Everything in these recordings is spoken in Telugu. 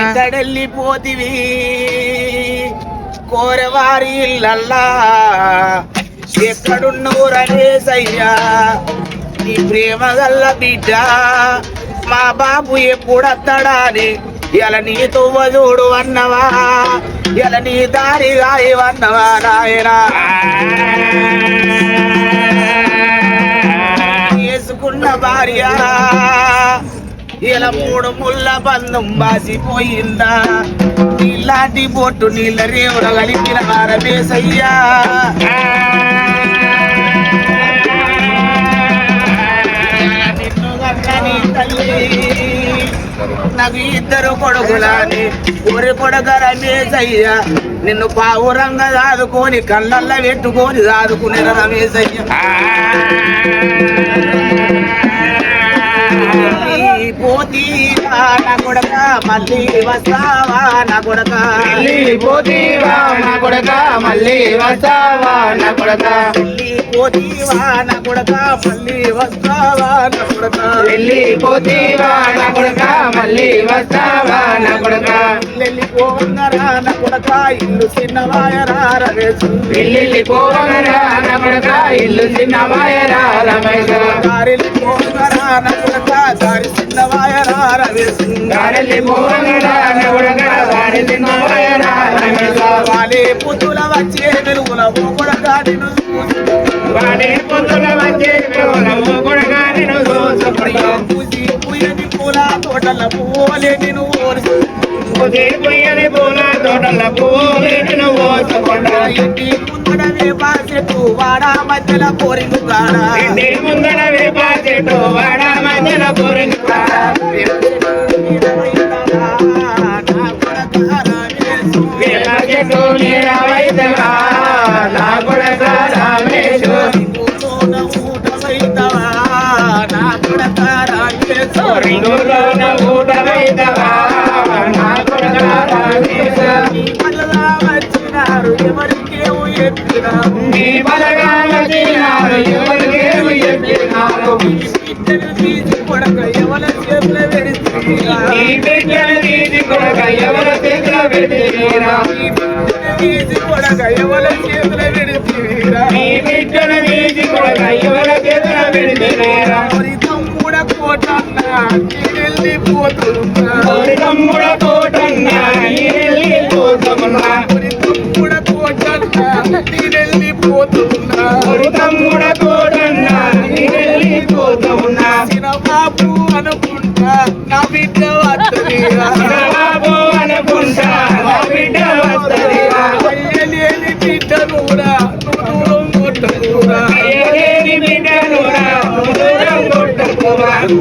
ఎక్కడెళ్ళిపోతివి కోరవారి ఇల్లల్లా. ఎక్కడున్నవు రేసయ్యా నీ ప్రేమ గల్ల బిడ్డ. మా బాబు ఎప్పుడత్తడా అని ఇలా నీ తువ్వజోడు అన్నవా? ఇలా నీ దారి గాయవన్నవా నాయనా? చేసుకున్న భార్య ఇలా మూడు ముళ్ళ బంధం బాసిపోయిందా? ఇలాంటి బొట్టు నీళ్ళ రేవుల కలిపిన రమేశయ్యా నాకు ఇద్దరు కొడుకులాని ఊరి కొడుక రమేశయ్య. నిన్ను పావురంగా దాదుకొని కళ్ళల్లో పెట్టుకొని దాదుకునే రమేశయ్య. పోతీవా నా కొడక మళ్ళీ వస్తావా నా కొడక? పోతీవా నా కొడక మళ్ళీ వస్తావా నా కొడక? మళ్ళీ పోతీవా నా కొడక మళ్ళీ వస్తావా నా కొడక? వెళ్ళి పోతీవా నా కొడక మళ్ళీ వస్తావా నా కొడక? వెళ్ళిపోవన్నరా నా కొడక ఇల్లు చిన్నవాయరా రమేశు. వెళ్ళి పోవనరా నా కొడక ఇల్లు చిన్నవాయరా రమేశ. దారిని పోవన్నరా నా కొడక దారి చిన్నవాయరా రమేశు గారెల్లి పోవనరా నా కొడక గారె చిన్నవాయరా రమేశ వాలే పుతుల వచ్చే వెలుగుల నిన్ను వాడే పొద్దున వచ్చే నిన్ను చూసుకుని పూసి పూయని పూల తోటల పూలే నిన్ను ఓర్సు పొయ్యని పూల తోటల పూలే నిన్ను ఓసుకుంటా ఇంటి ముందడవే బాసెట్టు వాడా మధ్యల కోరింగు కాడ ఇంటి ముందర వేప చెట్టు వాడ మధ్యన పూరింగ్ వేప చెట్టు నీడ వైద్యవా నా కొడక రామేశు. రింగులోన ఊట వైద్యవా నీ ఎవరికేమి చెప్పినారు నీ బిడ్డను తీసి కొడక ఎవరు చేతిలో పెట్టిరా నీ బిడ్డను తీసి కొడక ఎవరు చేతిలో పెట్టిరా వెళ్ళిపోతున్నా ఓరి తమ్ముడ తోటన్నా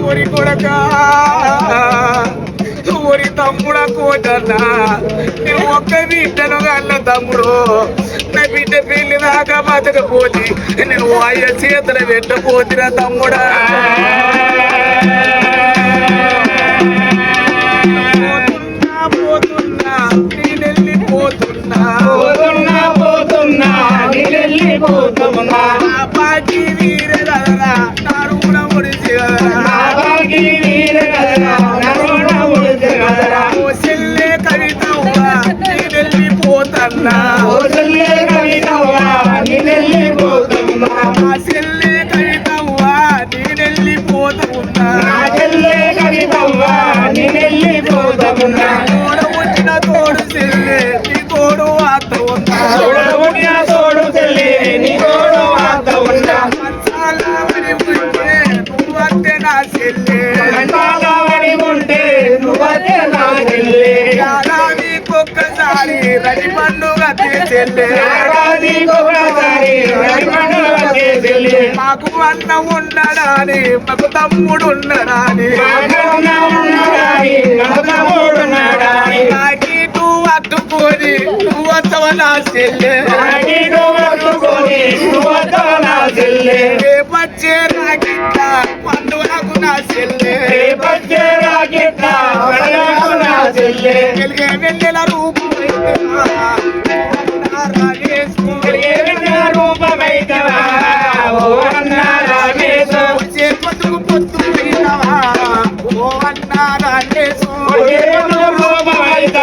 ఊరి కొడక ఊరి తమ్ముడ కోటన్నా నువ్వు ఒక్క బిడ్డను కన్న తమ్ముడు. నా బిడ్డ పెళ్ళి దాకా బతకపోతే నేను అయ్య చేతులు పెట్టపోతున్నా తమ్ముడా. మాకు అన్న ఉండడాని మాకు తమ్ముడు ఉండడాని అడ్డుకొని నువ్వు వస్తావ నా చెల్లె. నా చెల్లి. రేపచ్చే నా వెలిగే రూపం Oye, no, no,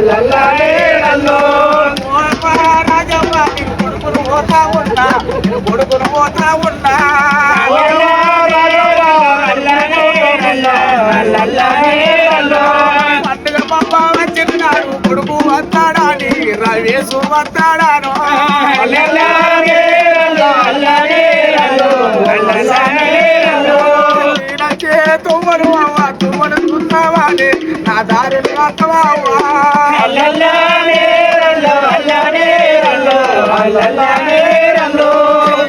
రల్లు, అల్లనే కొడుకును పోతా ఉన్నా కొడుకును పోతా ఉన్నా పండుగ పప్ప వచ్చినాడు కొడుకు వస్తాడని రవేసు వస్తాడాను అల్లరే రల్లు, అల్లరే రల్లు, అల్లరే తుమ్మను అవ్వ తుమ్మను చూస్తావాని నా దారిని వస్తావా అల్లనే రల్లు, అల్లనే రల్లు, అల్లనే రల్లు.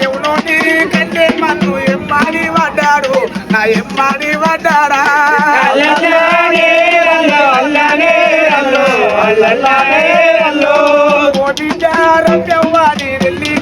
ఎవరో నీ కంటే మన్ను ఎమ్మాడి పడ్డాడు నా ఎమ్మాడి పడ్డాడా అల్లనే రల్లు, అల్లనే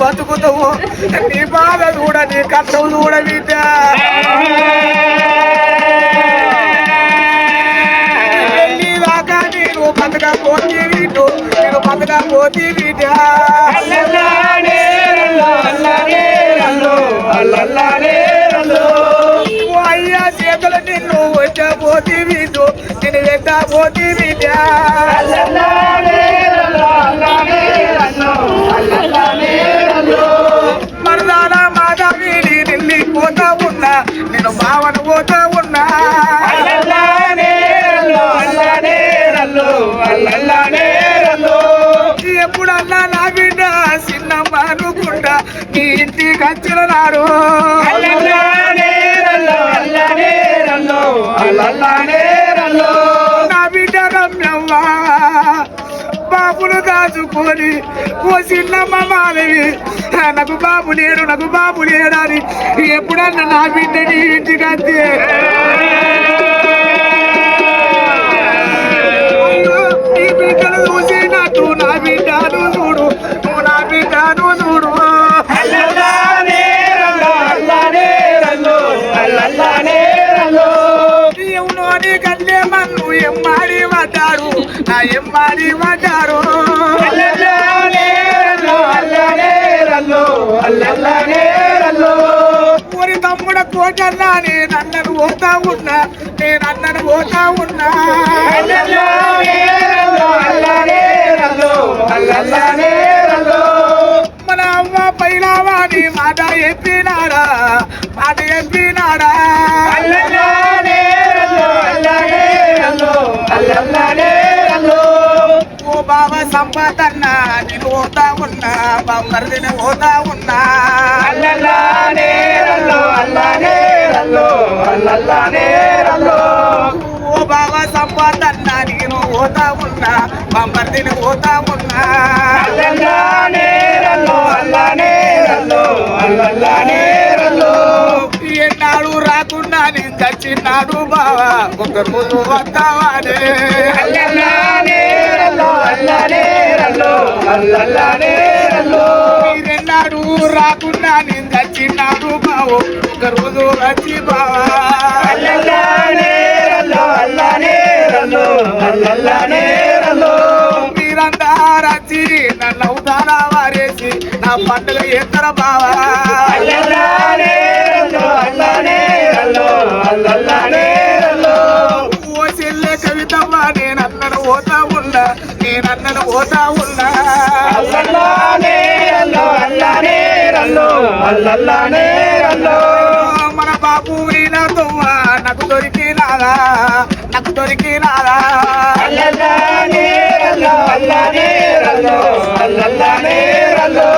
బతుకుతావు. నీ బాధ చూడ నీ కష్టం చూడ బిడ్డ వెళ్ళి దాకా నేను బతకపోతే వీటు నేను బిడ్డ అల్లనే రల్లు. ఓ అయ్యా చేతులు నిన్ను వచ్చపోతే వీటు నేను వెంటపోతే బిడ్డ ఎప్పుడన్నా నా బిడ్డ చిన్నమ్మ అనుకుంటా నీ ఇంటికి వచ్చిన నాడు అల్లనే రల్లు, అల్లనే రల్లు, అల్లనే రల్లు. బాబులు దాచుకొని ఓ చిన్నమ్మ మాధవి నాకు బాబు లేడు నాకు బాబు లేడని ఎప్పుడన్నా నా బిడ్డ నీ ఇంటికి అయ్యో, నీ బిడ్డను చూసినట్టు నా బిడ్డను చూడు నా బిడ్డను చూడు. మన్ను ఎమ్మాడి పడ్డాడు. నా ఎమ్మాడి పడ్డాడు. కోటల్లా నేను అన్నను పోతా ఉన్నా. నేను అన్నను పోతా ఉన్నా. మన అమ్మ పైన వాడి మాట ఎత్తినాడా మాట ఎత్తినాడా అల్లనే రల్లు, సంపదన్న నేను పోతా ఉన్నా బామ్మరిని పోతా ఉన్నా అల్లనే రల్లు, అల్లనే రల్లు, అల్లనే రల్లు. ఓ బాబా సంపదన్న నేను పోతా ఉన్నా బామ్మరిని పోతా ఉన్నా అల్లనే రల్లు, అల్లనే రల్లు, అల్లనే రల్లు. నాడు రాకుండా నేను చచ్చినాడు బావా ఒక ముందు వస్తావానే మీరెన్నాడు రాకుండా నేను చచ్చినాడు బావు ఒక రోజు వచ్చి బావా మీరంతా రచ్చి నన్ను అవుతారా వారేసి నా పంటలు ఎత్తర బావా? నేనన్నను పోతా ఉన్నా అల్లల్లానే రల్లో అల్లల్లానే రల్లో మన బాబు నాకు దొరికినారా నాకు దొరికినారా అల్లల్లానే రల్లో అల్లనే రల్లో అల్లల్లానే రల్లో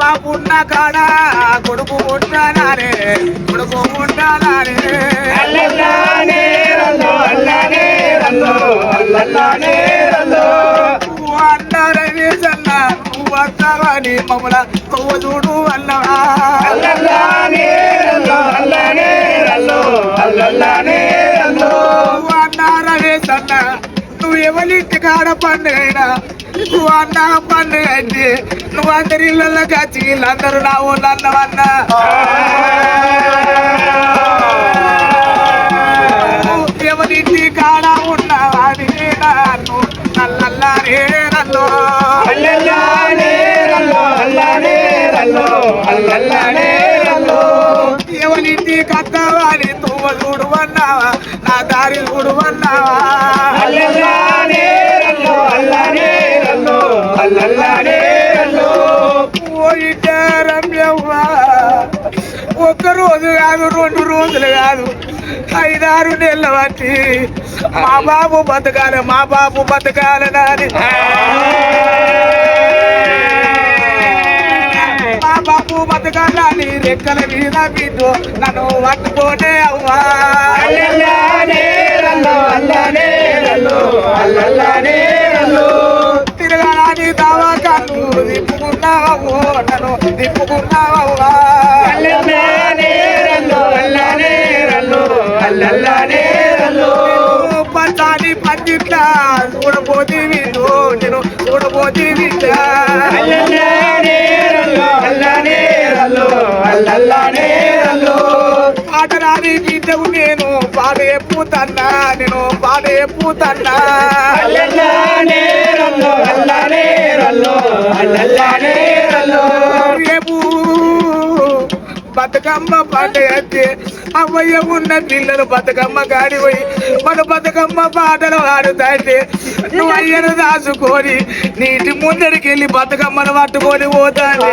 బాబున్న కాడ కొడుకు ఉంటానానే కొడుకు ఉంటానానే అల్లల్లానే వస్తావని మమ్మల కొవ్వు చూడు అన్నవా అల్లల్లానే రల్లో అల్లానే రల్లో అల్లల్లానే రల్లో నువ్వు అన్నారని సన్న నువ్వు ఎవరింటి కాడ పండుగైనా నువ్వు అన్న పండుగ అయితే నువ్వు అందరి ఇళ్ళల్లో కాచి వీళ్ళందరూ నా ఊళ్ళు అన్నవన్నా. ఎవరింటి కాడ ఉన్నవాడి నా దారి పోయితే రమ్యవ్వా ఒక్క రోజు కాదు రెండు రోజులు కాదు ఐదారు నెలల బట్టి మా బాబు బతకాలి మా బాబు బతకాలని రెక్కల మీద బిడ్డు నన్ను పట్టుకోనే అవ్వా. రల్లో తిరగరాని దావాకాలు దిప్పుకున్నావు నన్ను దిప్పుకున్నావా అల్లల్లానే రల్లో అల్లానే రల్లో అల్లల్లానే రల్లో పచ్చాని పందిట్లా చూడబోతి వీడు నేను చూడబోతి అల్లల్లానే రల్లో పాటరాని బిడ్డవు నేను పాడే పూతన్నా నేను పాడే పూతన్నా. అల్లల్లానే రల్లో అల్లానే రల్లో అల్లల్లానే రల్లో రేపు బతుకమ్మ పండుగ అయితే అవ్వయ్య ఉన్న పిల్లలు బతుకమ్మ కాడి పోయి మన బతుకమ్మ పాటలు ఆడుతాంటే నువ్వు అయ్యను దాచుకొని నీటి ముందరికి వెళ్ళి బతుకమ్మను పట్టుకొని పోతాను.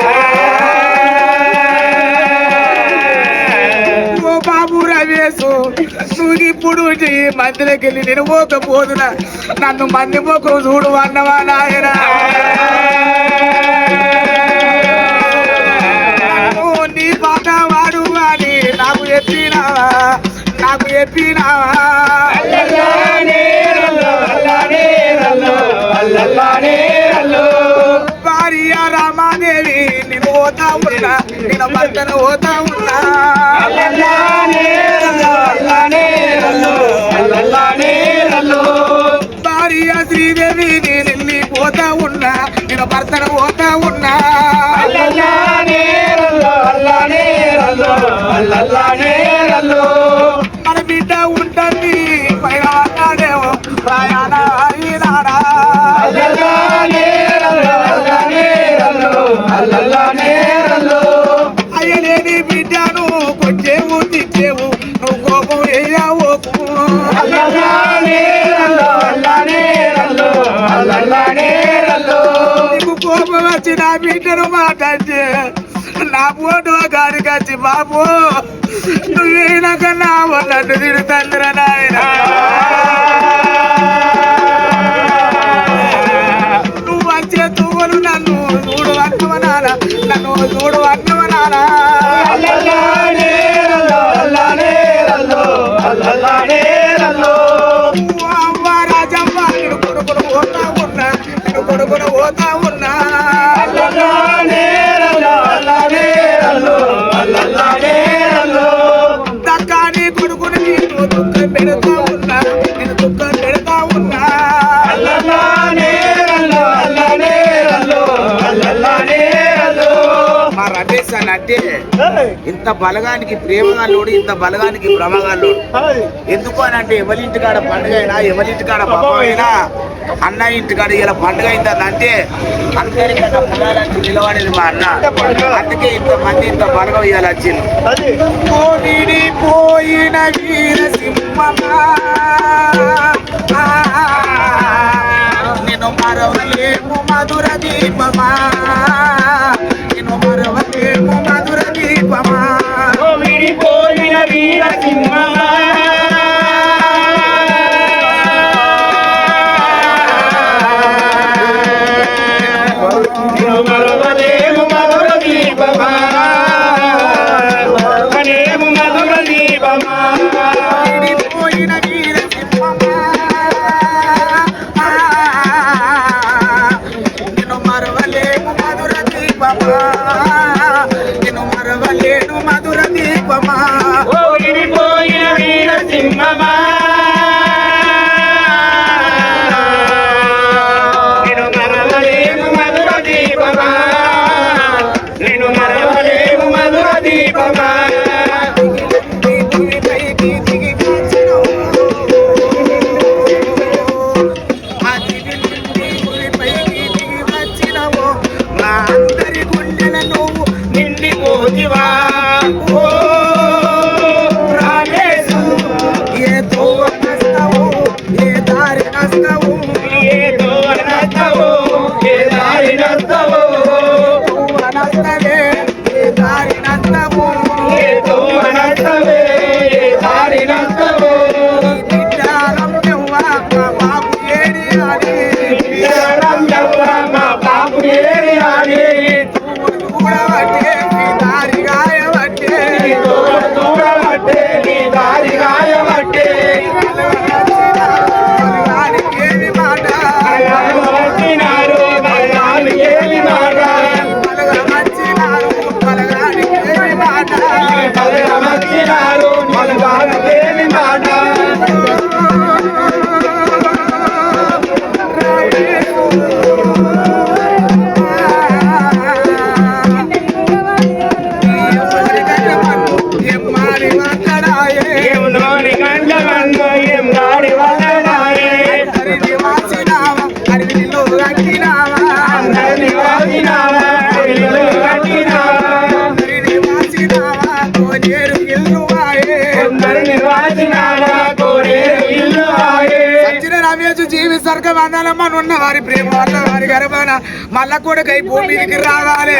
ఓ బాబు ఇప్పుడు ఈ మందిలోకి వెళ్ళి నేను పోకపోదునా నన్ను మంది మొక్క చూడు అన్నవా నాయన. నీ పాట వాడు అని నాకు చెప్పినావా? నాకు చెప్పినావా? అల్లల్లానే రల్లో అల్లల్లానే రల్లో. దేవి నేను పోతా ఉన్నా నేను భర్తను పోతా ఉన్నా. అల్లల్లానే అల్లల్లానే అల్లల్లానే నీకు వచ్చి నా బిడ్డను మాట్లాడితే నా పోటు గారికి వచ్చి బాబు నువ్వేనాక నా వాళ్ళట్టు తిడుతందిరా నాయన. నువ్వు వచ్చే తువ్వలు నన్ను చూడు అన్నవనాలా నన్ను చూడు అన్నవనాలా అల్లల్లానే రల్లో రాజమ్మ కొడుకును పోతా ఉన్నా నేను కొడుకును పోతా ఉన్నా. బలగానికి ప్రేమగా లోడు ఇంత బలగానికి భ్రమగా లోడు. ఎందుకు అని అంటే ఎవరింటి కాడ పండుగ అయినా ఎవరింటి కాడ అయినా అన్న ఇంటి కాడ ఇలా పండుగ అవుతుంది అంటే అందరికీ పునాలంటే మా అన్న. అందుకే ఇంతమంది ఇంత బలగం ఇవాళ పోయిన సింహమా నేను మరవలేము మధుర దీపమా. తల కొడుకై భూమిదికి రావాలి